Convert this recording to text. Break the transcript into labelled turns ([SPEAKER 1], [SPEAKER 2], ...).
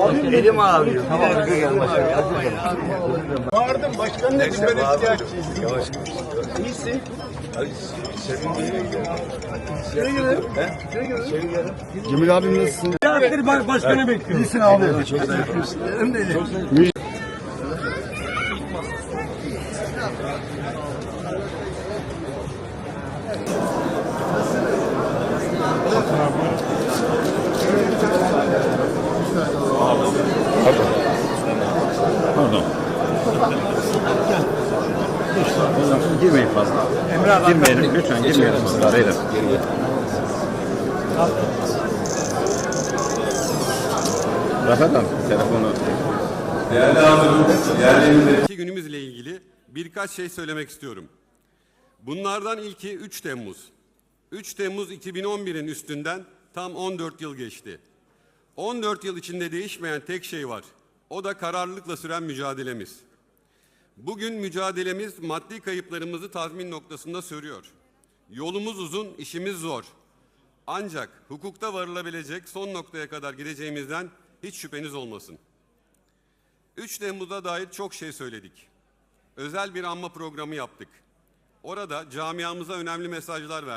[SPEAKER 1] Elim ağrıyor. Bir dakika gel başkanım.
[SPEAKER 2] Bağırdım başkan dedim ben ihtiyaççıyım.
[SPEAKER 1] Yavaş.
[SPEAKER 2] İyisin.
[SPEAKER 3] Cemil abim nasılsın?
[SPEAKER 4] Saattir baş- başkanı bekliyor.
[SPEAKER 3] İyisin abi.
[SPEAKER 5] Girmeyin fazla. Girmeyelim lütfen girmeyelim fazla arayla. Rafet abi telefonu
[SPEAKER 6] İki günümüzle ilgili birkaç şey söylemek istiyorum. Bunlardan ilki 3 Temmuz. 3 Temmuz 2011'in üstünden tam 14 yıl geçti. 14 yıl içinde değişmeyen tek şey var. O da kararlılıkla süren mücadelemiz. Bugün mücadelemiz maddi kayıplarımızı tazmin noktasında sürüyor. Yolumuz uzun, işimiz zor. Ancak hukukta varılabilecek son noktaya kadar gideceğimizden hiç şüpheniz olmasın. 3 Temmuz'a dair çok şey söyledik. Özel bir anma programı yaptık. Orada camiamıza önemli mesajlar verdik.